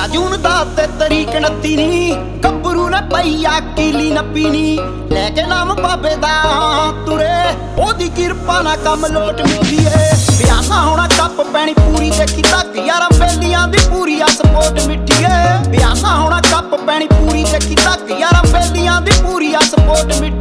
ਨਾ ਜੂਨ ਦਾ ਤੇ ਤਰੀਕ 29 ਨੀ। ਗੱਭਰੂ ਨੇ ਪਈਆ ਕੀਲੀ ਨੱਪੀ ਨੀ ਲੈ ਕੇ ਨਾਮ ਬਾਬੇ ਦਾ ਤੁਰੇ। ਉਹਦੀ ਕਿਰਪਾ ਨਾ ਕੰਮ ਲੋਟ ਮਿਲਦੀ ਏ ਬਿਆਨਾ ਹੋਣਾ ਕੱਪ ਪੈਣੀ ਪੂਰੀ, ਦੇਖੀ ਤੱਕ ਯਾਰਾਂ ਬੇਲੀਆਂ ਦੀ ਪੂਰੀ ਆ ਸਪੋਰਟ ਮਿੱਟੀ ਏ ਬਿਆਨਾ ਹੋਣਾ ਕੱਪ ਪੈਣੀ ਪੂਰੀ, ਦੇਖੀ ਤੱਕ ਯਾਰਾਂ ਬੇਲੀਆਂ ਦੀ ਪੂਰੀ ਆ ਸਪੋਰਟ ਮਿੱਠੀ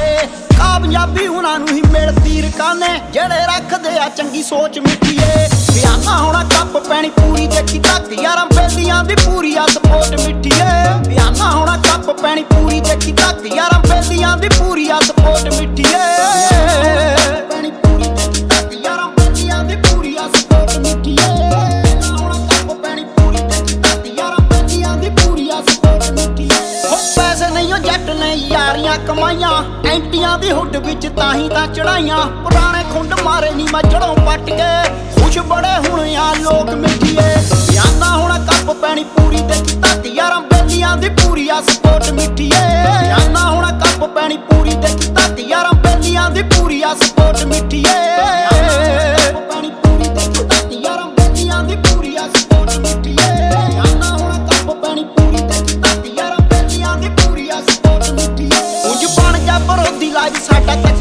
ਸੀ ਹਾਰਦੇ ਕਾਮਯਾਬੀ ਉਹਨਾਂ ਨੂੰ ਹੀ ਮਿਲਦੀ ਰਕਾਨੇ ਜਿਹੜੇ ਰੱਖਦੇ ਆ ਚੰਗੀ ਸੋਚ ਮਿੱਠੀਏ। ਬਿਆਨਾ ਹੋਣਾ ਕੱਪ ਪੈਣੀ ਪੂਰੀ ਦੇਖੀ ਤੱਕ ਯਾਰਾਂ ਬੇਲੀਆਂ ਦੀ ਪੂਰੀ ਆ ਸਪੋਰਟ ਮਿੱਠੀਏ। ਬਿਆਨਾ ਹੋਣਾ ਕੱਪ ਪੈਣੀ ਪੂਰੀ ਦੇਖੀ ਤੱਕ ਯਾਰਾਂ ਬੇਲੀਆਂ ਦੀ ਪੂਰੀ ਆ ਸਪੋਰਟ ਮਿੱਠੀਏ। ਪੈਣੀ ਪੂਰੀ ਦੇਖੀ ਤੱਕ ਯਾਰਾਂ ਬੇਲੀਆਂ ਦੀ ਪੂਰੀ ਆ ਸਪੋਰਟ ਮਿੱਠੀਏ। ਯਾਰੀਆਂ ਕਮਾਈਆਂ। ਐਂਟੀਆਂ ਦੀ ਹੁੱਡ ਵਿੱਚ ਤਾਂ ਹੀ ਤਾਂ ਚੜਾਈਆਂ ਪੁਰਾਣੇ ਖੁੰਡ ਮਾਰੇ ਨਹੀਂ ਮੈਂ ਜੜੋਂ ਪੱਟ ਕੇ। ਖੁਸ਼ ਬੜੇ ਹੁਣ ਆ ਲੋਕ ਮਿੱਠੀਏ। ਯਾਨਾ ਹੁਣ ਕੱਪ ਪੈਣੀ ਪੂਰੀ ਤੇ ਤੱਕ ਯਾਰਾਂ ਬੇਲੀਆਂ ਦੀ ਪੂਰੀ ਆ ਸਪੋਰਟ ਮਿੱਠੀਏ। ਯਾਨਾ ਹੁਣ ਕੱਪ ਪੈਣੀ ਪੂਰੀ ਤੇ ਤੱਕ ਯਾਰਾਂ ਬੇਲੀਆਂ ਦੀ ਪੂਰੀ ਆ ਸਪੋਰਟ ਮਿੱਠੀਏ।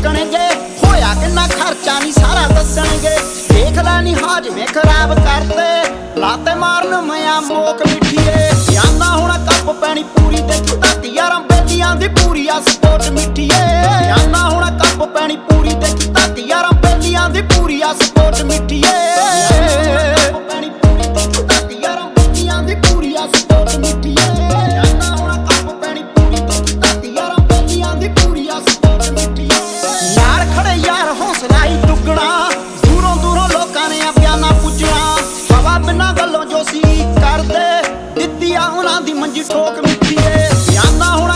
ਸਾਡਾ ਹੋਇਆ ਕਿੰਨਾ ਖਰਚਾ ਨਹੀਂ ਸਾਰਾ ਦੱਸਣਗੇ। ਦੇਖ ਲੈ ਨੀ ਹਾਜਮੇ ਖਰਾਬ ਕਰਦੇ। ਲਾਤੇ ਮਾਰਨ ਮਿਆਂ ਮੋਕ ਮਿੱਠੀਏ। ਯਾਨਾ ਹੁਣ ਕੱਪ ਪੈਣੀ ਪੂਰੀ ਤੇ ਤੱਕ ਯਾਰਾਂ ਬੇਲੀਆਂ ਦੀ ਪੂਰੀ ਆ ਸਪੋਰਟ ਮਿੱਠੀਏ। ਯਾਨਾ ਹੁਣ ਕੱਪ ਪੈਣੀ ਉਹਨਾਂ ਦੀ ਮੰਜੀ ਠੋਕ ਮਿੱਠੀਏ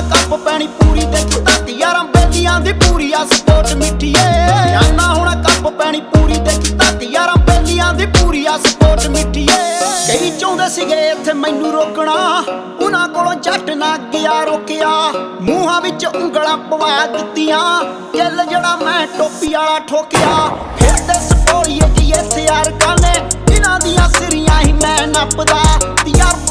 ਕੱਪ ਪੈਣੀ ਪੂਰੀ ਤੇ ਤੱਕ ਯਾਰਾਂ ਬੇਲੀਆਂ ਦੀ ਪੂਰੀ ਆ ਸਪੋਰਟ ਮਿੱਠੀਏ। ਬਿਆਨਾ ਹੁਣ ਕੱਪ ਪੈਣੀ ਪੂਰੀ ਤੇ ਤੱਕ ਯਾਰਾਂ ਬੇਲੀਆਂ ਦੀ ਪੂਰੀ ਆ ਸਪੋਰਟ ਮਿੱਠੀਏ। ਕਈ ਚਾਹੁੰਦੇ ਸੀਗੇ ਇੱਥੇ ਮੈਨੂੰ ਰੋਕਣਾ। ਉਹਨਾਂ ਕੋਲੋਂ ਜੱਟ ਨਾ ਗਿਆ ਰੋਕਿਆ। ਮੂੰਹਾਂ ਵਿੱਚ ਉਂਗਲਾਂ ਪਵਾ ਦਿੱਤੀਆਂ। ਕਿੱਲ ਜਿਹੜਾ ਮੈਂ ਟੋਪੀ ਵਾਲਾ ਠੋਕਿਆ। ਫਿਰ ਤੇ ਸਪੋਰੀਏ ਕੀ ਇੱਥੇ ਯਾਰ ਕਾਨੇ। ਇਹਨਾਂ ਦੀਆਂ ਸਿਰੀਆਂ ਹੀ ਮੈਂ ਨੱਪਦਾ। ਤਜਰਬਾ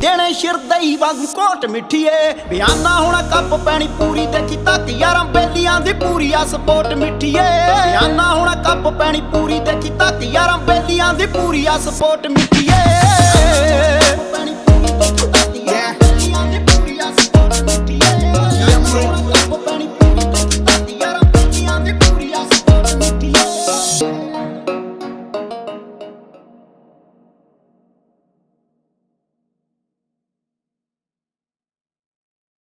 ਦੇਣੇ ਸ਼ਿਰਦਈ ਵਾਂਗੂ ਕੋਟ ਮਿੱਠੀਏ। ਬਿਆਨਾ ਹੋਣਾ ਕੱਪ ਪੈਣੀ ਪੂਰੀ ਤੇ ਕੀਤਾ ਯਾਰਾਂ ਬੇਲੀਆਂ ਦੀ ਪੂਰੀ ਆ ਸਪੋਰਟ ਮਿੱਠੀਏ। ਬਿਆਨਾ ਹੋਣਾ ਕੱਪ ਪੈਣੀ ਪੂਰੀ ਤੇ ਕੀਤਾ ਯਾਰਾਂ ਬੇਲੀਆਂ ਦੀ ਪੂਰੀ ਆ ਸਪੋਰਟ ਮਿੱਠੀਏ।